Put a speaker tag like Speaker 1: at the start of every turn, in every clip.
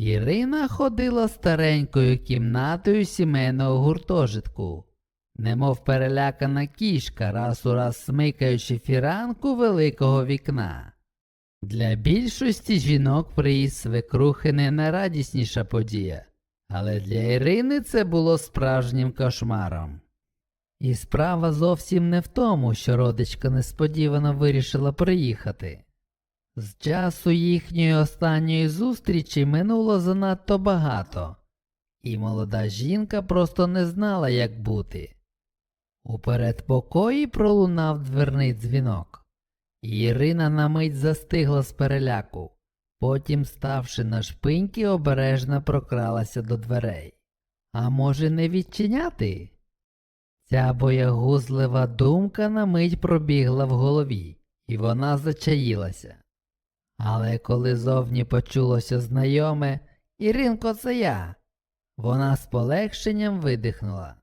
Speaker 1: Ірина ходила старенькою кімнатою сімейного гуртожитку, немов перелякана кішка, раз у раз смикаючи фіранку великого вікна. Для більшості жінок приїзд свекрухи не найрадісніша подія, але для Ірини це було справжнім кошмаром. І справа зовсім не в тому, що родичка несподівано вирішила приїхати. З часу їхньої останньої зустрічі минуло занадто багато, і молода жінка просто не знала, як бути. У передпокої пролунав дверний дзвінок, Ірина на мить застигла з переляку, потім, ставши на шпиньки, обережно прокралася до дверей. А може, не відчиняти? Ця боягузлива думка на мить пробігла в голові, і вона зачаїлася. Але коли зовні почулося знайоме Іринко, це я, вона з полегшенням видихнула.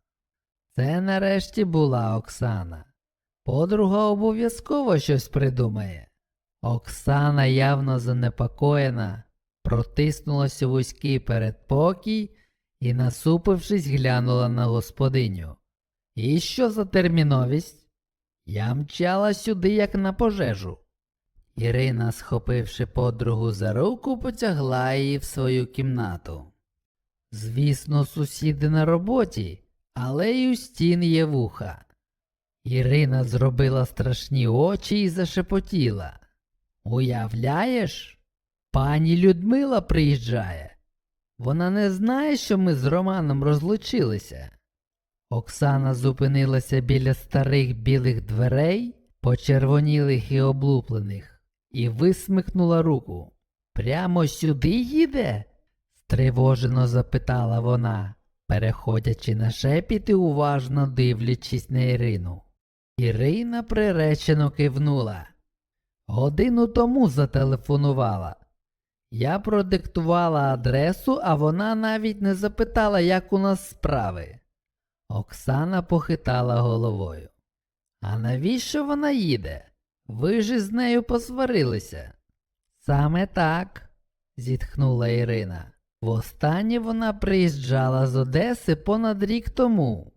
Speaker 1: Це нарешті була Оксана. Подруга обов'язково щось придумає. Оксана, явно занепокоєна, протиснулася в вузький передпокій і, насупившись, глянула на господиню. І що за терміновість? Я мчала сюди, як на пожежу. Ірина, схопивши подругу за руку, потягла її в свою кімнату. Звісно, сусіди на роботі, але й у стін є вуха. Ірина зробила страшні очі і зашепотіла. Уявляєш, пані Людмила приїжджає. Вона не знає, що ми з Романом розлучилися. Оксана зупинилася біля старих білих дверей, почервонілих і облуплених, і висмикнула руку. Прямо сюди їде? стривожено запитала вона, переходячи на шепіт і уважно дивлячись на Ірину. Ірина приречено кивнула. Годину тому зателефонувала. Я продиктувала адресу, а вона навіть не запитала, як у нас справи. Оксана похитала головою. А навіщо вона їде? Ви ж із нею посварилися. Саме так, зітхнула Ірина. Востаннє вона приїжджала з Одеси понад рік тому.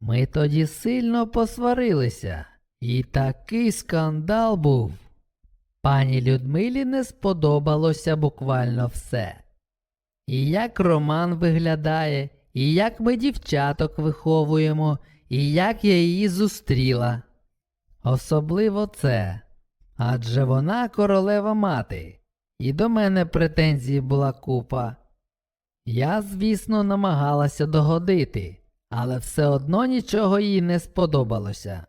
Speaker 1: Ми тоді сильно посварилися, і такий скандал був. Пані Людмилі не сподобалося буквально все. І як Роман виглядає, і як ми дівчаток виховуємо, і як я її зустріла. Особливо це. Адже вона королева мати, і до мене претензій була купа. Я, звісно, намагалася догодити, але все одно нічого їй не сподобалося.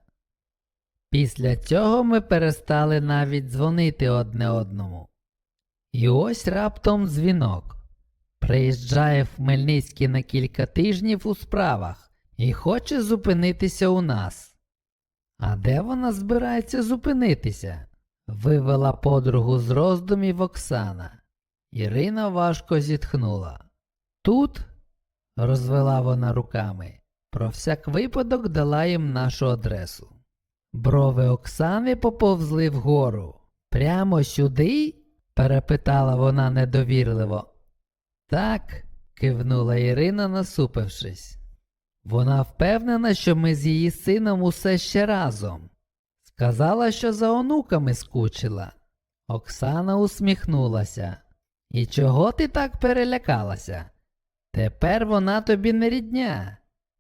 Speaker 1: Після цього ми перестали навіть дзвонити одне одному. І ось раптом дзвінок. Приїжджає в Хмельницький на кілька тижнів у справах і хоче зупинитися у нас. А де вона збирається зупинитися? Вивела подругу з роздумів Оксана. Ірина важко зітхнула. Тут, розвела вона руками, про всяк випадок дала їм нашу адресу. Брови Оксани поповзли вгору. Прямо сюди? перепитала вона недовірливо. Так, кивнула Ірина, насупившись. Вона впевнена, що ми з її сином усе ще разом. Сказала, що за онуками скучила. Оксана усміхнулася. І чого ти так перелякалася? Тепер вона тобі не рідня.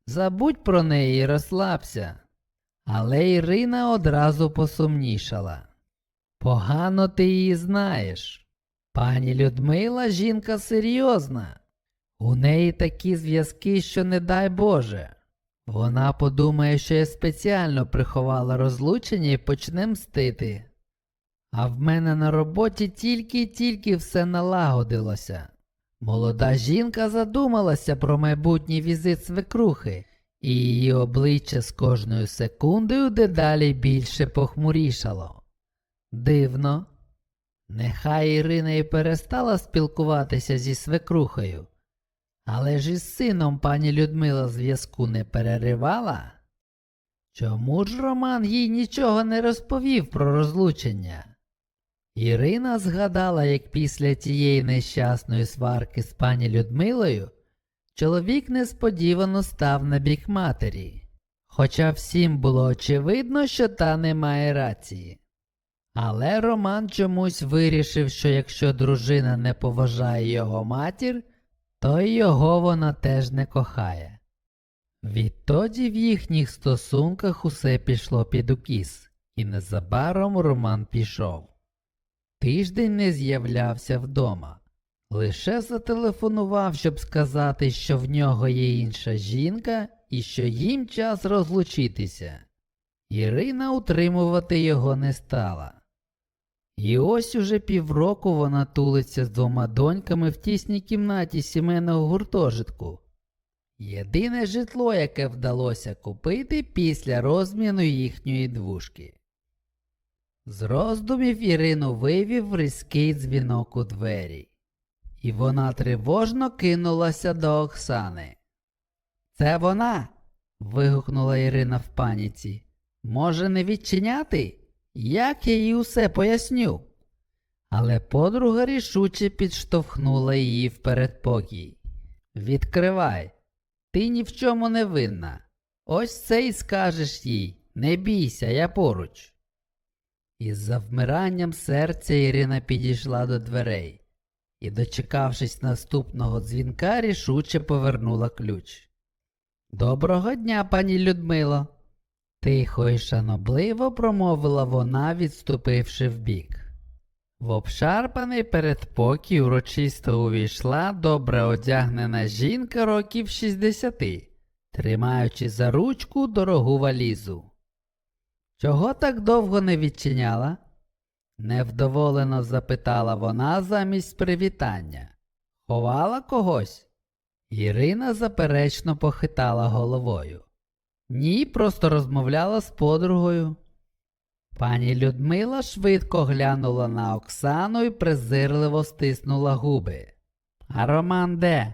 Speaker 1: Забудь про неї і розслабся. Але Ірина одразу посумнішала. Погано ти її знаєш. Пані Людмила жінка серйозна. У неї такі зв'язки, що не дай Боже. Вона подумає, що я спеціально приховала розлучення і почне мстити. А в мене на роботі тільки-тільки все налагодилося. Молода жінка задумалася про майбутній візит свекрухи, і її обличчя з кожною секундою дедалі більше похмурішало. Дивно. Нехай Ірина і перестала спілкуватися зі свекрухою, але ж із сином пані Людмила зв'язку не переривала. Чому ж Роман їй нічого не розповів про розлучення? Ірина згадала, як після тієї нещасної сварки з пані Людмилою чоловік несподівано став на бік матері, хоча всім було очевидно, що та не має рації. Але Роман чомусь вирішив, що якщо дружина не поважає його матір, то й його вона теж не кохає. Відтоді в їхніх стосунках усе пішло під укіс, і незабаром Роман пішов. Тиждень не з'являвся вдома. Лише зателефонував, щоб сказати, що в нього є інша жінка і що їм час розлучитися. Ірина утримувати його не стала. І ось уже півроку вона тулиться з двома доньками в тісній кімнаті сімейного гуртожитку. Єдине житло, яке вдалося купити після розміну їхньої двушки. З роздумів Ірину вивів різкий дзвінок у двері, і вона тривожно кинулася до Оксани. Це вона. вигукнула Ірина в паніці. Може, не відчиняти? Як я їй усе поясню? Але подруга рішуче підштовхнула її в передпокій. Відкривай, ти ні в чому не винна. Ось це й скажеш їй. Не бійся, я поруч. Із завмиранням серця Ірина підійшла до дверей і, дочекавшись наступного дзвінка, рішуче повернула ключ. Доброго дня, пані Людмило. Тихо і шанобливо промовила вона, відступивши вбік. В обшарпаний передпокій урочисто увійшла добре одягнена жінка років 60, тримаючи за ручку дорогу валізу. Чого так довго не відчиняла? невдоволено запитала вона замість привітання. Ховала когось? Ірина заперечно похитала головою. Ні, просто розмовляла з подругою. Пані Людмила швидко глянула на Оксану і презирливо стиснула губи. А Роман де?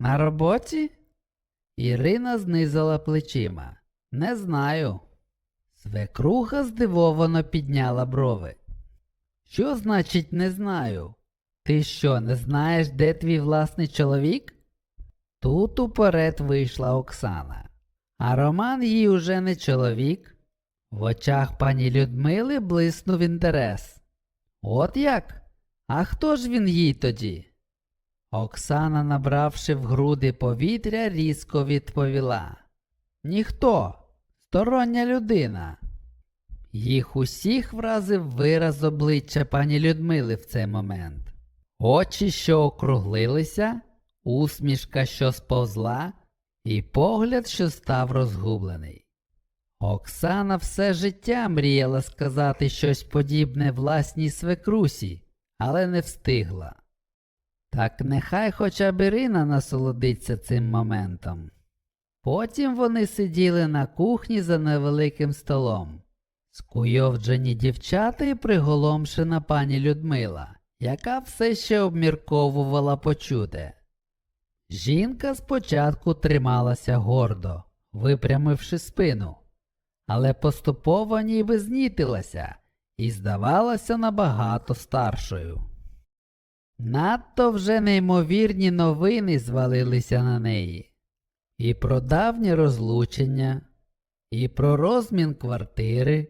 Speaker 1: На роботі? Ірина знизила плечима. Не знаю. Свекруха здивовано підняла брови. Що значить не знаю? Ти що, не знаєш, де твій власний чоловік? Тут уперед вийшла Оксана. А Роман їй уже не чоловік. В очах пані Людмили блиснув інтерес. От як? А хто ж він їй тоді? Оксана, набравши в груди повітря, різко відповіла Ніхто, стороння людина. Їх усіх вразив вираз обличчя пані Людмили в цей момент. Очі, що округлилися, усмішка, що сповзла, і погляд, що став розгублений. Оксана все життя мріяла сказати щось подібне власній свекрусі, але не встигла. Так нехай хоча б Ірина насолодиться цим моментом. Потім вони сиділи на кухні за невеликим столом. Скуйовджені дівчата і приголомшена пані Людмила, яка все ще обмірковувала почуте. Жінка спочатку трималася гордо, випрямивши спину, але поступово ніби знітилася і здавалася набагато старшою. Надто вже неймовірні новини звалилися на неї. І про давнє розлучення, і про розмін квартири,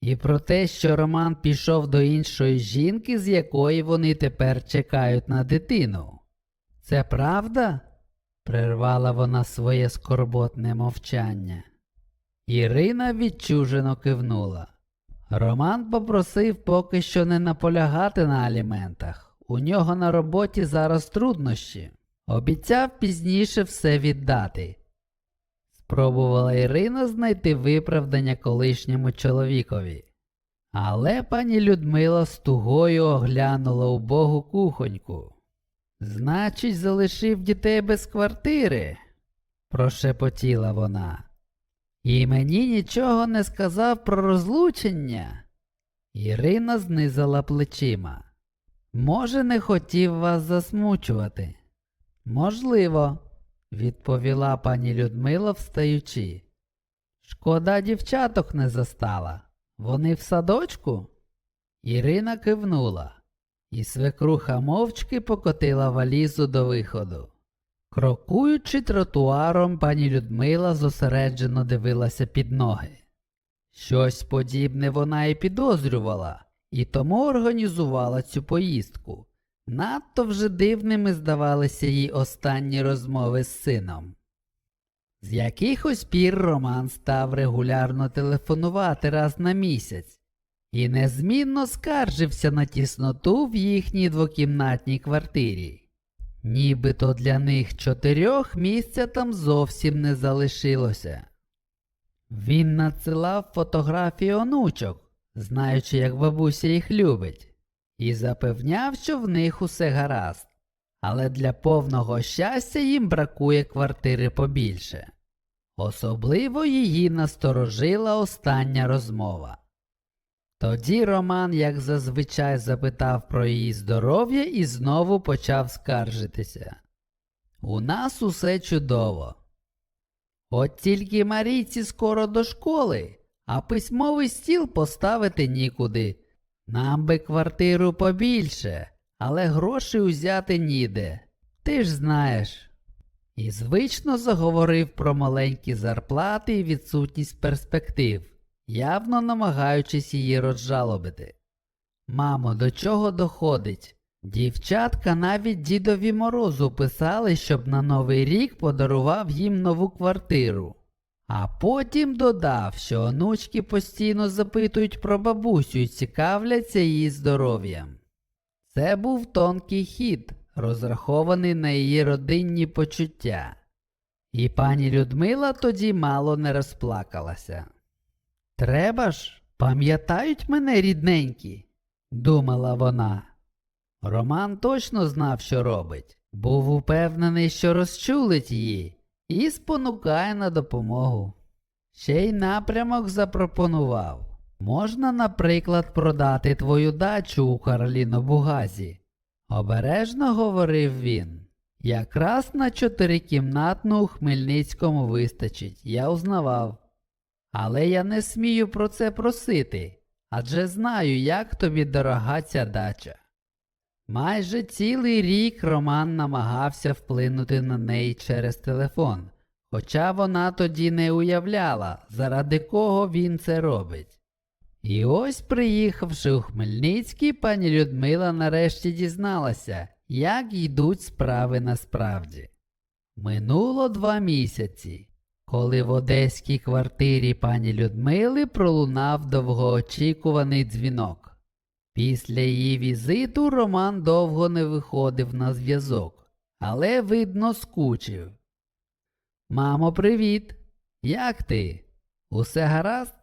Speaker 1: і про те, що Роман пішов до іншої жінки, з якої вони тепер чекають на дитину. Це правда? прервала вона своє скорботне мовчання. Ірина відчужено кивнула. Роман попросив поки що не наполягати на аліментах. У нього на роботі зараз труднощі. Обіцяв пізніше все віддати. Спробувала Ірина знайти виправдання колишньому чоловікові. Але пані Людмила з тугою оглянула убогу кухоньку. Значить, залишив дітей без квартири, прошепотіла вона. І мені нічого не сказав про розлучення. Ірина знизала плечима. Може, не хотів вас засмучувати? Можливо, відповіла пані Людмила, встаючи. Шкода дівчаток не застала. Вони в садочку? Ірина кивнула, і свекруха мовчки покотила валізу до виходу. Крокуючи тротуаром, пані Людмила зосереджено дивилася під ноги. Щось подібне вона і підозрювала, і тому організувала цю поїздку. Надто вже дивними здавалися їй останні розмови з сином. З якихось пір Роман став регулярно телефонувати раз на місяць і незмінно скаржився на тісноту в їхній двокімнатній квартирі. Нібито для них чотирьох місця там зовсім не залишилося. Він надсилав фотографії онучок, знаючи, як бабуся їх любить, і запевняв, що в них усе гаразд, але для повного щастя їм бракує квартири побільше. Особливо її насторожила остання розмова. Тоді Роман, як зазвичай, запитав про її здоров'я і знову почав скаржитися. У нас усе чудово. От тільки Марійці скоро до школи, а письмовий стіл поставити нікуди. Нам би квартиру побільше, але грошей узяти ніде. Ти ж знаєш. І звично заговорив про маленькі зарплати і відсутність перспектив, явно намагаючись її розжалобити. Мамо, до чого доходить? Дівчатка навіть дідові морозу писали, щоб на новий рік подарував їм нову квартиру. А потім додав, що онучки постійно запитують про бабусю і цікавляться її здоров'ям. Це був тонкий хід, розрахований на її родинні почуття. І пані Людмила тоді мало не розплакалася. Треба ж, пам'ятають мене рідненькі, думала вона. Роман точно знав, що робить, був упевнений, що розчулить її і спонукає на допомогу. Ще й напрямок запропонував. Можна, наприклад, продати твою дачу у Карліно-Бугазі. Обережно говорив він. Якраз на чотирикімнатну у Хмельницькому вистачить, я узнавав. Але я не смію про це просити, адже знаю, як тобі дорога ця дача. Майже цілий рік Роман намагався вплинути на неї через телефон, хоча вона тоді не уявляла, заради кого він це робить. І ось, приїхавши у Хмельницький, пані Людмила нарешті дізналася, як йдуть справи насправді. Минуло два місяці, коли в одеській квартирі пані Людмили пролунав довгоочікуваний дзвінок. Після її візиту Роман довго не виходив на зв'язок, але, видно, скучив. Мамо, привіт! Як ти? Усе гаразд?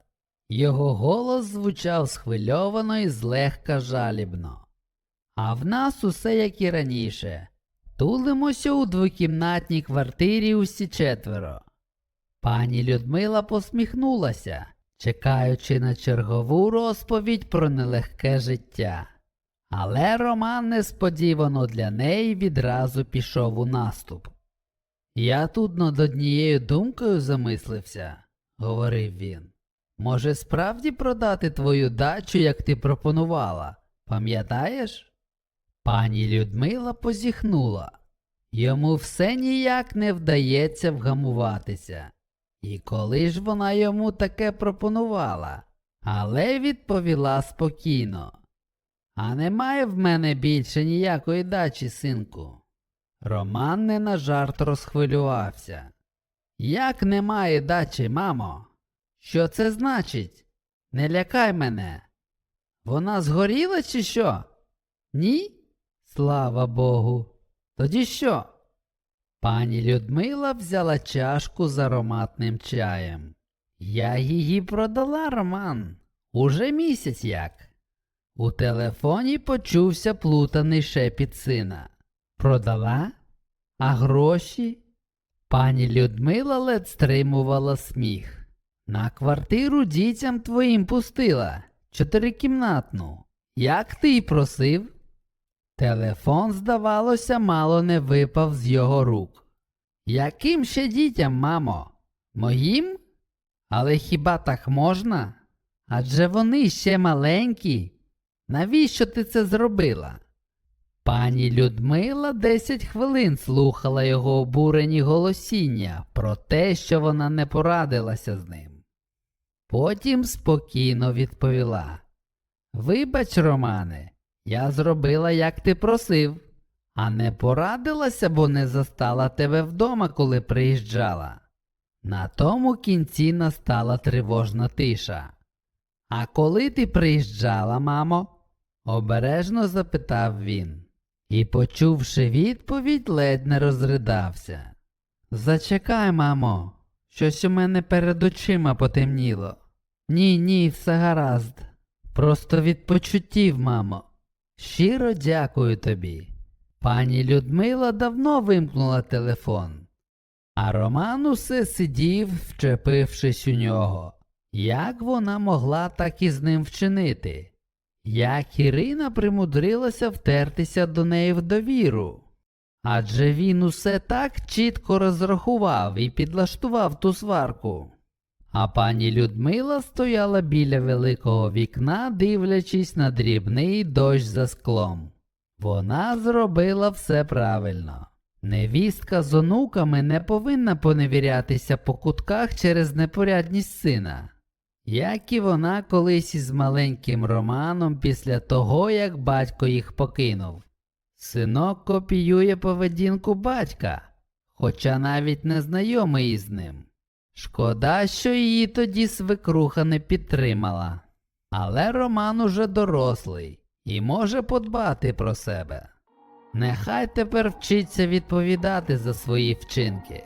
Speaker 1: Його голос звучав схвильовано і злегка жалібно. А в нас усе як і раніше. Тулимося у двокімнатній квартирі усі четверо. Пані Людмила посміхнулася, чекаючи на чергову розповідь про нелегке життя. Але Роман несподівано для неї відразу пішов у наступ. Я тут над однією думкою замислився, говорив він. Може, справді продати твою дачу, як ти пропонувала, пам'ятаєш? Пані Людмила позіхнула. Йому все ніяк не вдається вгамуватися. І коли ж вона йому таке пропонувала, але відповіла спокійно. А немає в мене більше ніякої дачі, синку. Роман не на жарт розхвилювався. Як немає дачі, мамо? Що це значить? Не лякай мене. Вона згоріла чи що? Ні? Слава Богу. Тоді що? Пані Людмила взяла чашку з ароматним чаєм. Я її продала, Роман. Уже місяць як. У телефоні почувся плутаний шепіт сина. Продала? А гроші? Пані Людмила ледь стримувала сміх. На квартиру дітям твоїм пустила чотирикімнатну. Як ти й просив? Телефон, здавалося, мало не випав з його рук. Яким ще дітям, мамо? Моїм? Але хіба так можна? Адже вони ще маленькі. Навіщо ти це зробила? Пані Людмила десять хвилин слухала його обурені голосіння про те, що вона не порадилася з ним. Потім спокійно відповіла Вибач, Романе, я зробила, як ти просив, а не порадилася, бо не застала тебе вдома, коли приїжджала. На тому кінці настала тривожна тиша. А коли ти приїжджала, мамо? обережно запитав він. І, почувши відповідь, ледь не розридався. Зачекай, мамо, щось у мене перед очима потемніло. Ні, ні, все гаразд. Просто від почуттів, мамо. Щиро дякую тобі. Пані Людмила давно вимкнула телефон, а Роман усе сидів, вчепившись у нього. Як вона могла так із ним вчинити? Як Ірина примудрилася втертися до неї в довіру? Адже він усе так чітко розрахував і підлаштував ту сварку. А пані Людмила стояла біля великого вікна, дивлячись на дрібний дощ за склом. Вона зробила все правильно. Невістка з онуками не повинна поневірятися по кутках через непорядність сина, як і вона колись із маленьким Романом після того, як батько їх покинув. Синок копіює поведінку батька, хоча навіть не знайомий із ним. Шкода, що її тоді свекруха не підтримала. Але Роман уже дорослий і може подбати про себе. Нехай тепер вчиться відповідати за свої вчинки.